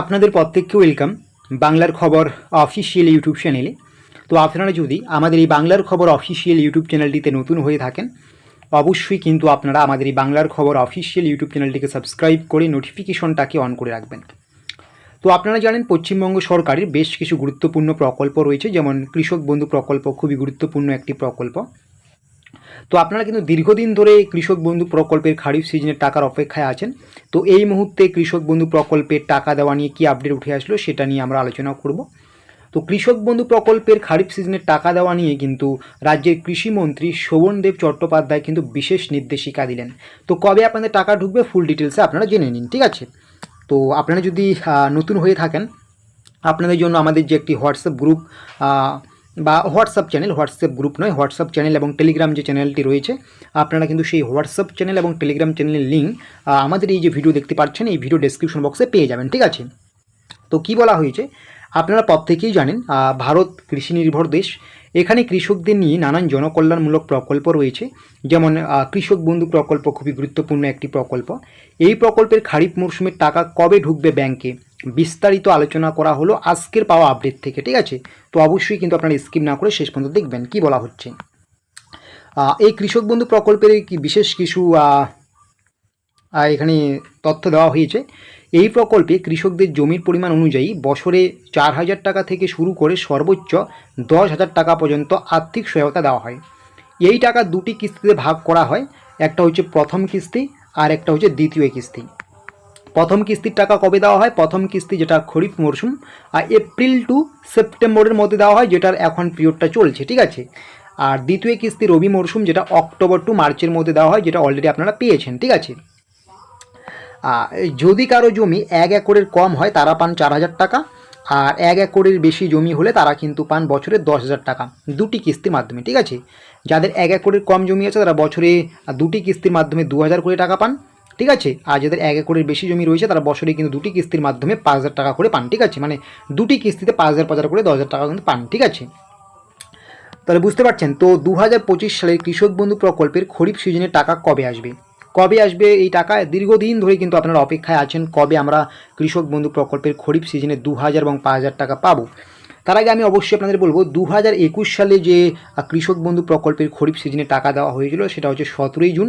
আপনাদের প্রত্যেককে ওয়েলকাম বাংলার খবর অফিসিয়াল ইউটিউব চ্যানেলে তো আপনারা যদি আমাদের এই বাংলার খবর অফিসিয়াল ইউটিউব চ্যানেলটিতে নতুন হয়ে থাকেন, অবশ্যই কিন্তু আপনারা আমাদের এই বাংলার খবর অফিসিয়াল ইউটিউব চ্যানেলটিকে সাবস্ক্রাইব করে নোটিফিকেশনটাকে অন করে রাখবেন। তো আপনারা জানেন, পশ্চিমবঙ্গ সরকারের বেশ কিছু গুরুত্বপূর্ণ প্রকল্প রয়েছে, যেমন কৃষক বন্ধু প্রকল্প খুবই গুরুত্বপূর্ণ একটি প্রকল্প। তো আপনারা কিন্তু দীর্ঘদিন ধরে কৃষক বন্ধু প্রকল্পের খারিফ সিজনের টাকার অপেক্ষায় আছেন। তো এই মুহূর্তে কৃষক বন্ধু প্রকল্পের টাকা দেওয়া নিয়ে কী আপডেট উঠে আসলো সেটা নিয়ে আমরা আলোচনা করব। তো কৃষক বন্ধু প্রকল্পের খারিফ সিজনের টাকা দেওয়া নিয়ে কিন্তু রাজ্যের কৃষিমন্ত্রী শোভনদেব চট্টোপাধ্যায় কিন্তু বিশেষ নির্দেশিকা দিলেন। তো কবে আপনাদের টাকা ঢুকবে ফুল ডিটেলসে আপনারা জেনে নিন, ঠিক আছে? তো আপনারা যদি নতুন হয়ে থাকেন, আপনাদের জন্য আমাদের যে একটি হোয়াটসঅ্যাপ গ্রুপ বা হোয়াটসঅ্যাপ চ্যানেল, হোয়াটসঅ্যাপ গ্রুপ নয়, হোয়াটসঅ্যাপ চ্যানেল এবং টেলিগ্রাম যে চ্যানেলটি রয়েছে, আপনারা কিন্তু সেই হোয়াটসঅ্যাপ চ্যানেল এবং টেলিগ্রাম চ্যানেলের লিঙ্ক আমাদের এই যে ভিডিও দেখতে পাচ্ছেন, এই ভিডিও ডেসক্রিপশন বক্সে পেয়ে যাবেন, ঠিক আছে? তো কি বলা হয়েছে? আপনারা প্রত্যেকেই জানেন ভারত কৃষি নির্ভর দেশ। এখানে কৃষকদের নিয়ে নানান জনকল্যাণমূলক প্রকল্প রয়েছে, যেমন কৃষক বন্ধু প্রকল্প খুবই গুরুত্বপূর্ণ একটি প্রকল্প। এই প্রকল্পের খারিফ মরশুমের টাকা কবে ঢুকবে ব্যাংকে? বিস্তারিত আলোচনা করা হলো আজকের পাওয়া আপডেট থেকে, ঠিক আছে? তো অবশ্যই কিন্তু আপনারা স্কিপ না করে শেষ পর্যন্ত দেখবেন, কি বলা হচ্ছে। এই কৃষক বন্ধু প্রকল্পের কি বিশেষ কিছু এখানে তথ্য দেওয়া হয়েছে? এই প্রকল্পে কৃষকদের জমির পরিমাণ অনুযায়ী বছরে চার হাজার টাকা থেকে শুরু করে সর্বোচ্চ দশ হাজার টাকা পর্যন্ত আর্থিক সহায়তা দেওয়া হয়। এই টাকা দুটি কিস্তিতে ভাগ করা হয়, একটা হচ্ছে প্রথম কিস্তি আর একটা হচ্ছে দ্বিতীয় কিস্তি। প্রথম কিস্তির টাকা কবে দেওয়া হয়? প্রথম কিস্তি যেটা খরিফ মরশুম, আর এপ্রিল টু সেপ্টেম্বরের মধ্যে দেওয়া হয়, যেটার এখন পিরিয়ডটা চলছে, ঠিক আছে? আর দ্বিতীয় কিস্তি রবি মরশুম, যেটা অক্টোবর টু মার্চের মধ্যে দেওয়া হয়, যেটা অলরেডি আপনারা পেয়েছেন, ঠিক আছে? যদি কারও জমি এক একরের কম হয়, তারা পান চার হাজার টাকা, আর এক একরের বেশি জমি হলে তারা কিন্তু পান বছরে দশ হাজার টাকা, দুটি কিস্তির মাধ্যমে, ঠিক আছে? যাদের এক একরের কম জমি আছে, তারা বছরে দুটি কিস্তির মাধ্যমে দু হাজার করে টাকা পান ঠিক আছে? আর যাদের এক একরের বেশি জমি রয়েছে, তারা বছরে কিন্তু দুটি কিস্তির মাধ্যমে পাঁচ হাজার টাকা করে পান, ঠিক আছে? মানে দুটি কিস্তিতে পাঁচ হাজার পাঁচ হাজার করে দশ হাজার টাকা কিন্তু পান, ঠিক আছে? তাহলে বুঝতে পারছেন? তো দু হাজার পঁচিশ সালে কৃষক বন্ধু প্রকল্পের খরিফ সিজনে টাকা কবে আসবে? কবে আসবে এই টাকা? দীর্ঘদিন ধরে কিন্তু আপনারা অপেক্ষায় আছেন, কবে আমরা কৃষক বন্ধু প্রকল্পের খরিফ সিজনে দু হাজার এবং পাঁচ হাজার টাকা পাবো? তার আগে আমি অবশ্যই আপনাদের বলব দু হাজার একুশ সালে যে কৃষক বন্ধু প্রকল্পের খরিফ সিজনে টাকা দেওয়া হয়েছিল, সেটা হচ্ছে সতেরোই জুন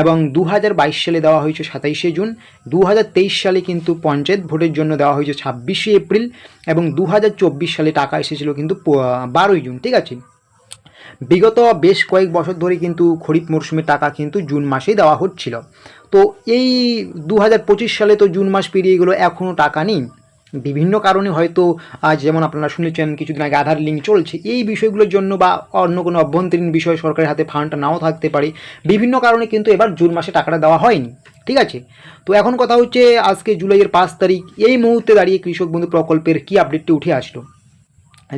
এবং দু হাজার বাইশ সালে দেওয়া হয়েছে সাতাইশে জুন। দু হাজার তেইশ সালে কিন্তু পঞ্চায়েত ভোটের জন্য দেওয়া হয়েছে ছাব্বিশে এপ্রিল এবং দু হাজার চব্বিশ সালে টাকা এসেছিল কিন্তু বারোই জুন, ঠিক আছে? বিগত বেশ কয়েক বছর ধরে কিন্তু খরিফ মরশুমে টাকা কিন্তু জুন মাসেই দেওয়া হচ্ছিল। তো এই দু হাজার পঁচিশ সালে তো জুন মাস পেরিয়ে গেলো এখনও টাকা নেই। বিভিন্ন কারণে হয়তো আজ যেমন আপনারা শুনেছেন, কিছুদিন আগে আধার লিঙ্ক চলছে, এই বিষয়গুলোর জন্য বা অন্য কোনো অভ্যন্তরীণ বিষয় সরকারের হাতে ফান্ডটা নাও থাকতে পারে। বিভিন্ন কারণে কিন্তু এবার জুন মাসে টাকাটা দেওয়া হয়নি, ঠিক আছে? তো এখন কথা হচ্ছে, আজকে জুলাইয়ের পাঁচ তারিখ, এই মুহূর্তে দাঁড়িয়ে কৃষক বন্ধু প্রকল্পের কী আপডেটটি উঠে আসলো?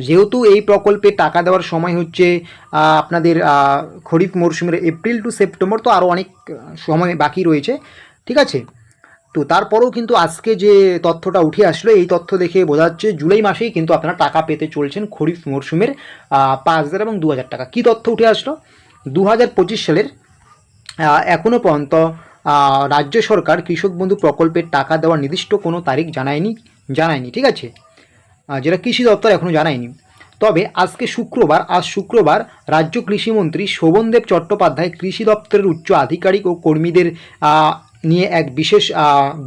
যেহেতু এই প্রকল্পে টাকা দেওয়ার সময় হচ্ছে আপনাদের খরিফ মরশুমের এপ্রিল টু সেপ্টেম্বর তো আরও অনেক সময় বাকি রয়েছে, ঠিক আছে? তো তারপরেও কিন্তু আজকে যে তথ্যটা উঠে আসলো, এই তথ্য দেখে বোঝা যাচ্ছে জুলাই মাসেই কিন্তু আপনারা টাকা পেতে চলছেন খরিফ মরশুমের পাঁচ হাজার এবং দু হাজার টাকা। কী তথ্য উঠে আসলো? দু হাজার পঁচিশ সালের এখনও পর্যন্ত রাজ্য সরকার কৃষক বন্ধু প্রকল্পের টাকা দেওয়ার নির্দিষ্ট কোনো তারিখ জানায়নি জানায়নি, ঠিক আছে? যেটা কৃষি দপ্তর এখনও জানায়নি। তবে আজকে শুক্রবার, আজ শুক্রবার রাজ্য কৃষিমন্ত্রী শোভনদেব চট্টোপাধ্যায় কৃষি দপ্তরের উচ্চ আধিকারিক ও কর্মীদের নিয়ে এক বিশেষ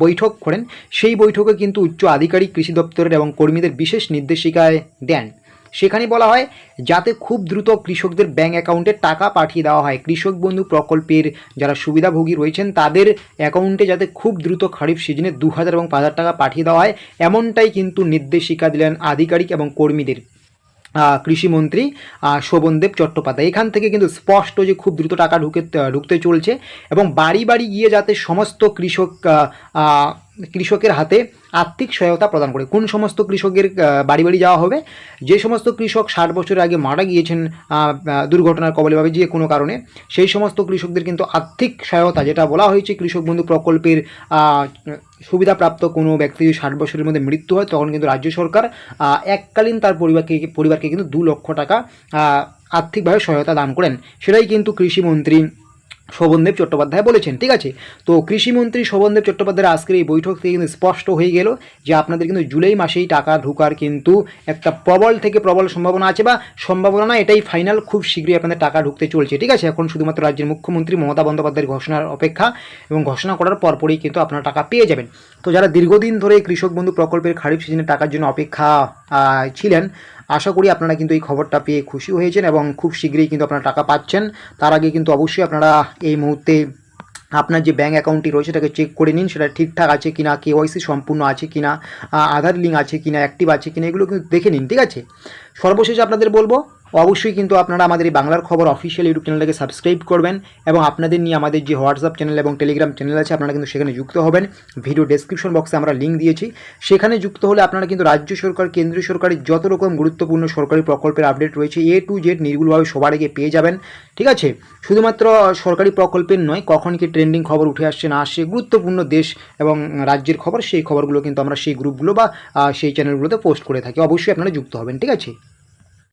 বৈঠক করেন। সেই বৈঠকে কিন্তু উচ্চ আধিকারিক, কৃষি দপ্তরের এবং কর্মীদের বিশেষ নির্দেশিকায় দেন। সেখানে বলা হয়, যাতে খুব দ্রুত কৃষকদের ব্যাঙ্ক অ্যাকাউন্টে টাকা পাঠিয়ে দেওয়া হয়। কৃষক বন্ধু প্রকল্পের যারা সুবিধাভোগী রয়েছেন, তাদের অ্যাকাউন্টে যাতে খুব দ্রুত খারিফ সিজনে দু হাজার এবং পাঁচ হাজার টাকা পাঠিয়ে দেওয়া হয়, এমনটাই কিন্তু নির্দেশিকা দিলেন আধিকারিক এবং কর্মীদের। কৃষিমন্ত্রী শোভনদেব চট্টোপাধ্যায়। এখান থেকে কিন্তু স্পষ্ট যে খুব দ্রুত টাকা ঢুকে ঢুকতে চলছে এবং বাড়ি বাড়ি গিয়ে যাতে সমস্ত কৃষক কৃষকের হাতে আর্থিক সহায়তা প্রদান করে। কোন সমস্ত কৃষকের বাড়ি বাড়ি যাওয়া হবে? যে সমস্ত কৃষক ষাট বছরের আগে মারা গিয়েছেন দুর্ঘটনার কবলে যে কোনো কারণে, সেই সমস্ত কৃষকদের কিন্তু আর্থিক সহায়তা, যেটা বলা হয়েছে কৃষক বন্ধু প্রকল্পের সুবিধাপ্রাপ্ত কোনো ব্যক্তি যদি ষাট বছরের মধ্যে মৃত্যু হয়, তখন কিন্তু রাজ্য সরকার এককালীন তার পরিবারকে পরিবারকে কিন্তু দু লক্ষ টাকা আর্থিকভাবে সহায়তা দান করেন। সেটাই কিন্তু কৃষিমন্ত্রী শোভনদেব চট্টোপাধ্যায় বলেছেন, ঠিক আছে? তো কৃষিমন্ত্রী শোভনদেব চট্টোপাধ্যায়ের আজকের এই বৈঠক থেকে কিন্তু স্পষ্ট হয়ে গেল যে আপনাদের কিন্তু জুলাই মাসেই টাকা ঢোকার কিন্তু একটা প্রবল থেকে প্রবল সম্ভাবনা আছে বা সম্ভাবনা না এটাই ফাইনাল খুব শীঘ্রই আপনাদের টাকা ঢুকতে চলছে, ঠিক আছে? এখন শুধুমাত্র রাজ্যের মুখ্যমন্ত্রী মমতা বন্দ্যোপাধ্যায়ের ঘোষণার অপেক্ষা এবং ঘোষণা করার পরপরই কিন্তু আপনারা টাকা পেয়ে যাবেন। তো যারা দীর্ঘদিন ধরে কৃষক বন্ধু প্রকল্পের খারিফ সিজনে টাকার জন্য অপেক্ষা ছিলেন। আশা করি আপনারা কিন্তু এই খবরটা পেয়ে খুশি হয়েছেন এবং খুব শীঘ্রই কিন্তু আপনারা টাকা পাচ্ছেন। তার আগে কিন্তু অবশ্যই আপনারা এই মুহূর্তে আপনার যে ব্যাঙ্ক অ্যাকাউন্টটি রয়েছে সেটাকে চেক করে নিন, সেটা ঠিকঠাক আছে কিনা কেওয়াইসি সম্পূর্ণ আছে কিনা আধার লিঙ্ক আছে কিনা অ্যাক্টিভ আছে কিনা, এগুলো কিন্তু দেখে নিন, ঠিক আছে? সর্বশেষে আপনাদের বলব অবশ্যই কিন্তু আপনারা আমাদের এই বাংলার খবর অফিসিয়াল ইউটিউব চ্যানেলটাকে সাবস্ক্রাইব করবেন এবং আপনাদের নিয়ে আমাদের যে হোয়াটসঅ্যাপ চ্যানেল এবং টেলিগ্রাম চ্যানেল আছে, আপনারা কিন্তু সেখানে যুক্ত হবেন। ভিডিও ডেসক্রিপশন বক্সে আমরা লিঙ্ক দিয়েছি। সেখানে যুক্ত হলে আপনারা কিন্তু রাজ্য সরকার, কেন্দ্রীয় সরকারের যত রকম গুরুত্বপূর্ণ সরকারি প্রকল্পের আপডেট রয়েছে এ টু জেড নির্ভুলভাবে সবার আগে পেয়ে যাবেন। ঠিক আছে? শুধুমাত্র সরকারি প্রকল্পের নয়, কখন কি ট্রেন্ডিং খবর উঠে আসছে না আসছে, গুরুত্বপূর্ণ দেশ এবং রাজ্যের খবর, সেই খবরগুলো কিন্তু আমরা সেই গ্রুপগুলো বা সেই চ্যানেলগুলোতে পোস্ট করে থাকি। অবশ্যই আপনারা যুক্ত হবেন। ঠিক আছে?